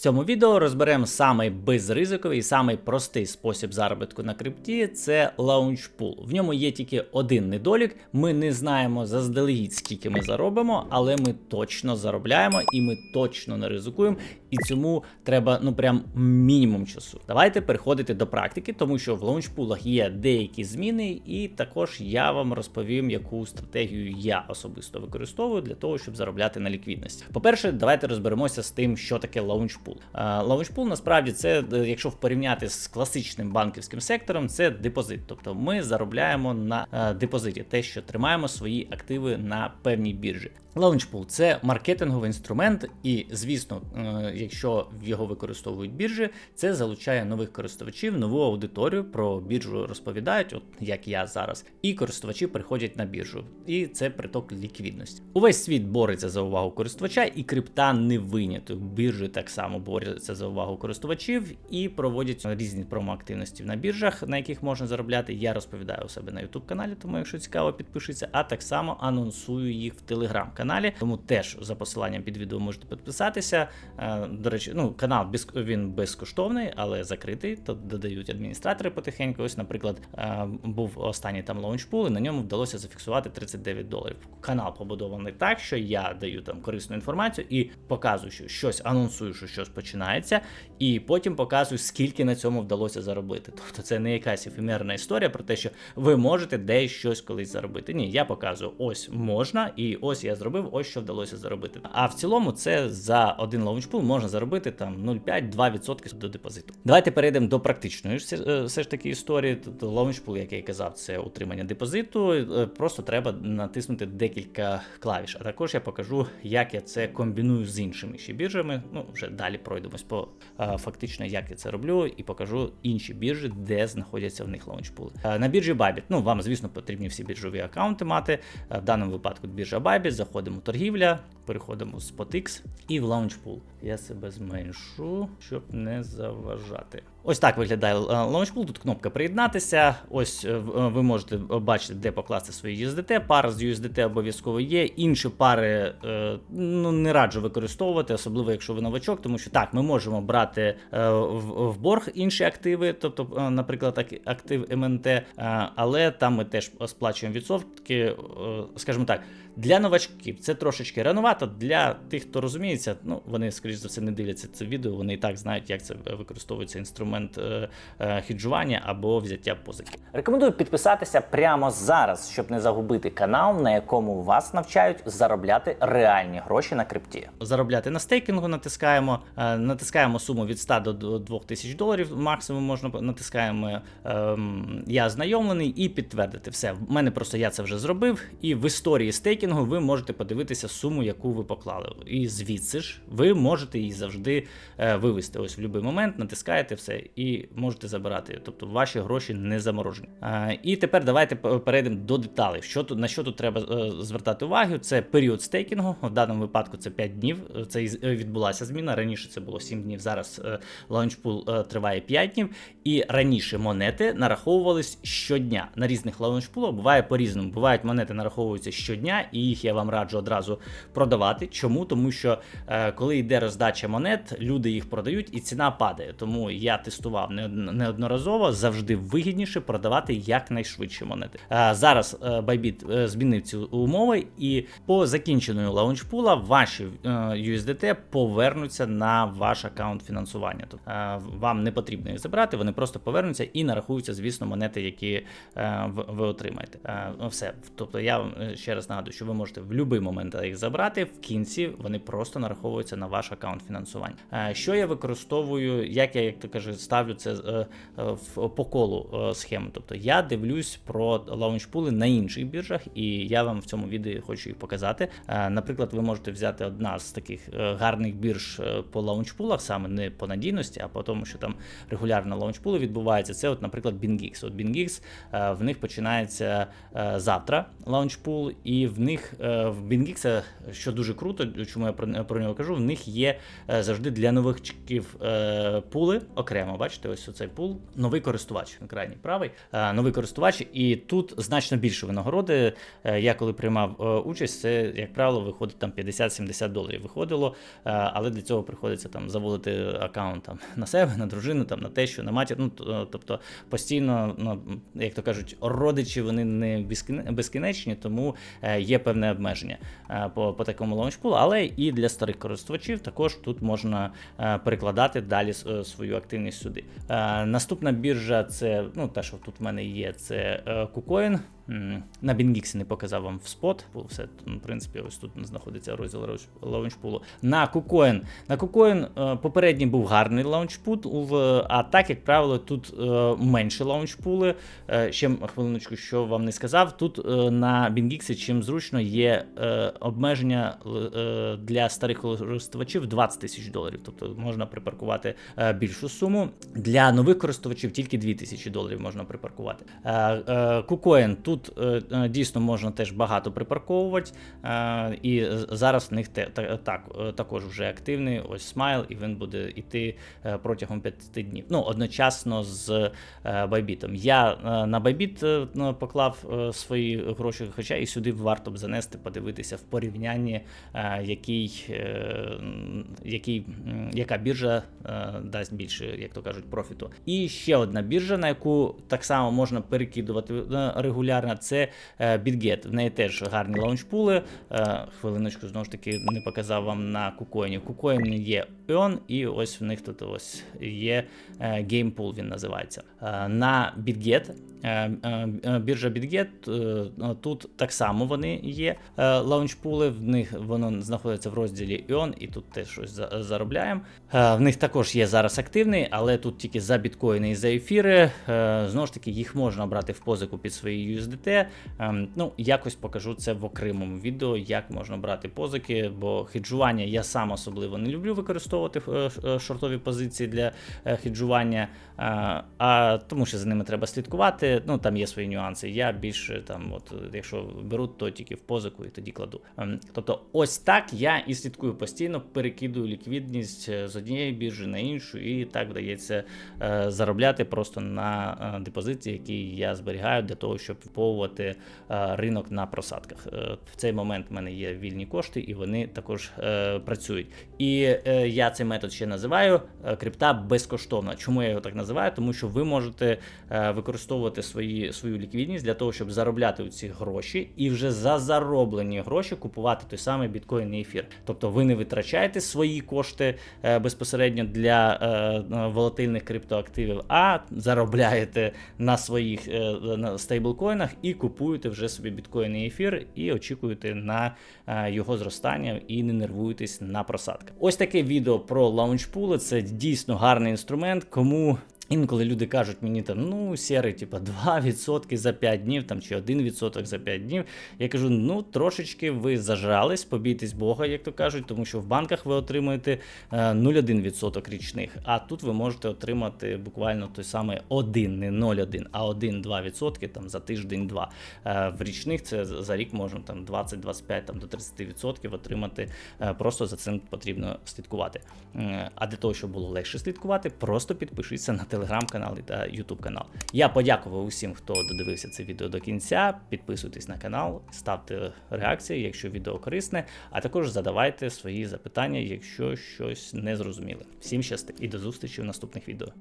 Цьому відео розберемо самий безризиковий, і самий простий спосіб заробітку на крипті це лаунчпул. В ньому є тільки один недолік. Ми не знаємо заздалегідь, скільки ми заробимо, але ми точно заробляємо і ми точно не ризикуємо. І цьому треба ну прям мінімум часу. Давайте переходити до практики, тому що в лаунчпулах є деякі зміни, і також я вам розповім, яку стратегію я особисто використовую для того, щоб заробляти на ліквідності. По-перше, давайте розберемося з тим, що таке лаунчпул. Лаунчпул насправді це, е, якщо порівняти з класичним банківським сектором, це депозит. Тобто ми заробляємо на е, депозиті те, що тримаємо свої активи на певній біржі. Launchpool – це маркетинговий інструмент, і, звісно, е, якщо його використовують біржі, це залучає нових користувачів, нову аудиторію про біржу розповідають, от як я зараз, і користувачі приходять на біржу. І це приток ліквідності. Увесь світ бореться за увагу користувача, і крипта не виняток. Біржі так само борються за увагу користувачів і проводять різні промоактивності на біржах, на яких можна заробляти. Я розповідаю у себе на YouTube каналі, тому якщо цікаво, підпишіться, а так само анонсую їх в Telegram каналі, тому теж за посиланням під відео можете підписатися. Е, До речі, ну канал він безкоштовний, але закритий. То додають адміністратори потихеньку. Ось, наприклад, е, був останній там лаунчпул, і на ньому вдалося зафіксувати 39 доларів. Канал побудований так, що я даю там корисну інформацію і показую, що щось анонсую, що щось починається, і потім показую, скільки на цьому вдалося заробити. Тобто це не якась ефемерна історія про те, що ви можете десь щось колись заробити. Ні, я показую, ось можна, і ось я зробив, ось що вдалося заробити. А в цілому це за один лаунчпул можна заробити там 0,5-2% до депозиту. Давайте перейдемо до практичної е, все ж таки історії. Тобто лаунчпул, як я і казав, це утримання депозиту. Е, Просто треба натиснути декілька клавіш. А також я покажу, як я це комбіную з іншими ще біржами. Ну, вже далі пройдемось по е, фактично, як я це роблю, і покажу інші біржі, де знаходяться в них лаунчпули. На біржі Bybit, ну вам, звісно, потрібні всі біржові аккаунти мати. В даному випадку біржа Bybit, заходимо торгівля, переходимо в SpotX і в лаунчпул. Я себе зменшу, щоб не заважати. Ось так виглядає Launchpool. Тут кнопка приєднатися. Ось е, ви можете бачити, де покласти свої USDT. Пара з USDT обов'язково є. Інші пари е, ну, не раджу використовувати, особливо якщо ви новачок, тому що так, ми можемо брати е, в борг інші активи, тобто, наприклад, актив МНТ, але там ми теж сплачуємо відсотки, скажімо так. Для новачків це трошечки ранувато. Для тих, хто розуміється, ну вони, скоріш за все, не дивляться це відео, вони і так знають, як це використовується інструмент е, е, хеджування або взяття позики. Рекомендую підписатися прямо зараз, щоб не загубити канал, на якому вас навчають заробляти реальні гроші на крипті. Заробляти на стейкінгу натискаємо, е, натискаємо суму від 100 до 2000 доларів. Максимум можна натискаємо. Е, я ознайомлений і підтвердити все. В мене просто я це вже зробив, і в історії стейкінгу стейкінгу ви можете подивитися суму, яку ви поклали. І звідси ж ви можете її завжди е, вивести. Ось в будь-який момент натискаєте все і можете забирати. Тобто ваші гроші не заморожені. Е, і тепер давайте перейдемо до деталей. Що тут на що тут треба е, звертати увагу? Це період стейкінгу. В даному випадку це 5 днів. Це відбулася зміна. Раніше це було 7 днів. Зараз лаунчпул триває 5 днів. І раніше монети нараховувались щодня. На різних лаунчпулах буває по-різному. Бувають монети нараховуються щодня і їх я вам раджу одразу продавати. Чому? Тому що е, коли йде роздача монет, люди їх продають і ціна падає. Тому я тестував неодноразово, завжди вигідніше продавати якнайшвидше монети. Е, зараз е, Bybit е, змінив ці умови, і по закінченню лаунчпула ваші е, USDT повернуться на ваш аккаунт фінансування. Тобто е, вам не потрібно їх забрати, вони просто повернуться і нарахуються, звісно, монети, які е, ви отримаєте. Е, все. Тобто я е, ще раз нагадую, що ви можете в будь-який момент їх забрати. В кінці вони просто нараховуються на ваш аккаунт фінансування. Е, що я використовую, як я як то кажу, ставлю це е, е, по колу схеми. Тобто я дивлюсь про лаунчпули на інших біржах, і я вам в цьому відео хочу їх показати. Наприклад, ви можете взяти одна з таких гарних бірж по лаунчпулах, саме не по надійності, а по тому, що там регулярно лаунчпули відбуваються. Це, от, наприклад, BingX. От BingX, в них починається завтра лаунчпул, і в них них е, в BingX, що дуже круто, чому я про, нього кажу, в них є е, завжди для новичків е, пули окремо. Бачите, ось оцей пул, новий користувач, крайній правий, новий користувач, і тут значно більше винагороди. Я коли приймав участь, це, як правило, виходить там 50-70 доларів виходило, але для цього приходиться там заводити аккаунт там, на себе, на дружину, там, на що на матір. Ну, тобто постійно, ну, як то кажуть, родичі вони не безкінечні, тому є певне обмеження е, по, по такому лаунчпулу, але і для старих користувачів також тут можна е, перекладати далі е, свою активність сюди. Наступна біржа це ну, те, що тут в мене є, це KuCoin. На BingX не показав вам в спот, бо все, ну, в принципі, ось тут знаходиться розділ лаунчпулу. На KuCoin. На KuCoin е, попередній був гарний лаунчпул, а так, як правило, тут е, менше лаунчпули. Е, Ще хвилиночку, що вам не сказав. Тут на BingX, чим зручно, є обмеження для старих користувачів 20 тисяч доларів. Тобто можна припаркувати більшу суму. Для нових користувачів тільки 2 тисячі доларів можна припаркувати. Е, KuCoin тут е, е, дійсно можна теж багато припарковувати. Е, і зараз в них так, також вже активний ось смайл, і він буде йти протягом 5 днів. Ну, одночасно з Bybit. Я на е, ну, поклав свої гроші, хоча і сюди варто б занести, подивитися в порівнянні, який, який, яка біржа дасть більше, як то кажуть, профіту. І ще одна біржа, на яку так само можна перекидувати е, регулярно, це е, BitGet. В неї теж гарні лаунчпули. Е, Хвилиночку, знову ж таки, не показав вам на. В KuCoin є Eon, і ось в них тут ось є е, GamePool, він називається. Е, На BitGet, е, е, е, біржа BitGet, е, тут так само вони є е, лаунчпули, в них воно знаходиться в розділі Eon, і тут теж щось заробляємо. Е, В них також є зараз активний, але тут тільки за біткоїни і за ефіри. Е, Знову ж таки, їх можна брати в позику під свої USDT. Ем, Ну, якось покажу це в окремому відео, як можна брати позики, бо хеджування я сам особливо не люблю використовувати е, е, шортові позиції для е, хеджування, а, тому що за ними треба слідкувати. Ну там є свої нюанси. Я більше там, от якщо беру, то тільки в позику і тоді кладу. Ем, Тобто, ось так я і слідкую постійно, перекидую ліквідність з однієї біржі на іншу, і так вдається заробляти просто на депозиції, які я зберігаю для того, щоб вповувати е, ринок на просадках. Е, В цей момент в мене є вільні кошти, і вони також е, працюють. І я цей метод ще називаю крипта безкоштовна. Чому я його так називаю? Тому що ви можете використовувати свої, свою ліквідність для того, щоб заробляти ці гроші, і вже за зароблені гроші купувати той самий біткоін і ефір. Тобто ви не витрачаєте свої кошти безпосередньо для волатильних криптоактивів, а заробляєте на своїх на стейблкоїнах і купуєте вже собі біткоін і ефір, і очікуєте на е, його зростання і не нервуєтесь на просадках. Ось таке відео про лаунчпули. Це дійсно гарний інструмент. Кому Інколи люди кажуть мені там, ну, сірий, типа 2% за 5 днів там, чи 1% за 5 днів. Я кажу, ну трошечки ви зажрались, побійтесь Бога, як то кажуть, тому що в банках ви отримуєте е, 0,1% річних, а тут ви можете отримати буквально той самий 1, не 0,1, а 1-2% там за тиждень-два. Е, В річних це за рік можна там 20-25 там, до 30% отримати. Е, Просто за цим потрібно слідкувати. Е, А для того, щоб було легше слідкувати, просто підпишіться на телеграм-канал та ютуб канал. Я подякував усім, хто додивився це відео до кінця. Підписуйтесь на канал, ставте реакції, якщо відео корисне, а також задавайте свої запитання, якщо щось не зрозуміли. Всім щасти і до зустрічі в наступних відео.